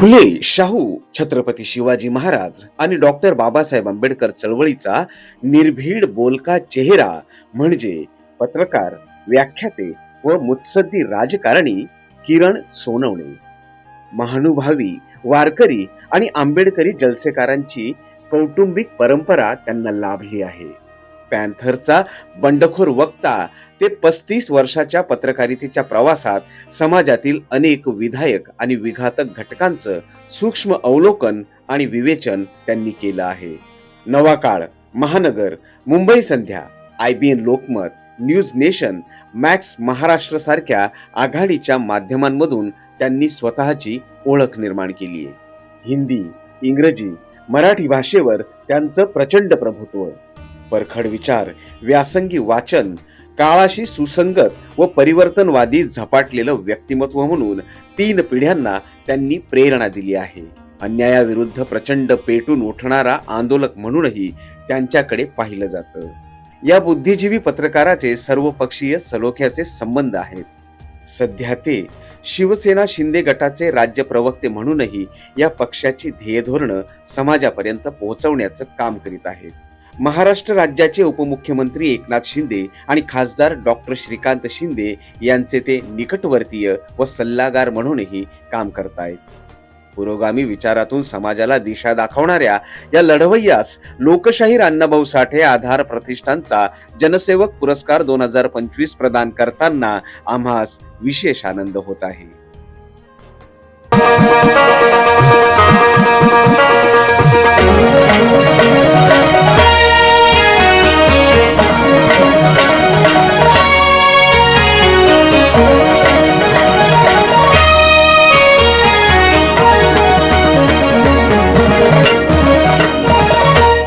फुले शाहू छत्रपती शिवाजी महाराज आणि डॉक्टर बाबासाहेब आंबेडकर चळवळीचा निर्भीड बोलका चेहरा म्हणजे पत्रकार व्याख्याते व मुत्सद्दी राजकारणी किरण सोनवणे. महानुभावी वारकरी आणि आंबेडकरी जलसेकारांची कौटुंबिक परंपरा त्यांना लाभली आहे. पॅन्थरचा बंडखोर बघता ते पस्तीस वर्षाच्या पत्रकारितेच्या प्रवासात समाजातील अनेक विधायक आणि विघातक घटकांचं सूक्ष्म अवलोकन आणि विवेचन त्यांनी केलं आहे. Nava Kal Mahanagar Mumbai Sandhya I B N Lokmat news nation max Maharashtra सारख्या आघाडीच्या माध्यमांमधून त्यांनी स्वतःची ओळख निर्माण केली आहे. हिंदी इंग्रजी मराठी भाषेवर त्यांचं प्रचंड प्रभुत्व. परखड विचार व्यासंगी वाचन काळाशी सुसंगत व परिवर्तनवादी झपाटलेलं व्यक्तिमत्व म्हणून तीन पिढ्यांना त्यांनी प्रेरणा दिली आहे. अन्यायाविरुद्ध प्रचंड पेटून उठणारा आंदोलक म्हणूनही त्यांच्याकडे पाहिलं जातं. या बुद्धिजीवी पत्रकाराचे सर्वपक्षीय सलोख्याचे संबंध आहेत. सध्या ते शिवसेना शिंदे गटाचे राज्य प्रवक्ते म्हणूनही या पक्षाची ध्येयधोरणं समाजापर्यंत पोहोचवण्याचं काम करीत आहेत. महाराष्ट्र राज्याचे उपमुख्यमंत्री एकनाथ शिंदे आणि खासदार डॉक्टर श्रीकांत शिंदे यांचे ते निकटवर्तीय व सल्लागार म्हणूनही काम करतायत. पुरोगामी विचारातून समाजाला दिशा दाखवणाऱ्या या लढवय्यास लोकशाहीर अण्णाभाऊ साठे आधार प्रतिष्ठानचा जनसेवक पुरस्कार दोन हजार पंचवीस प्रदान करताना आम्हास विशेष आनंद होत आहे.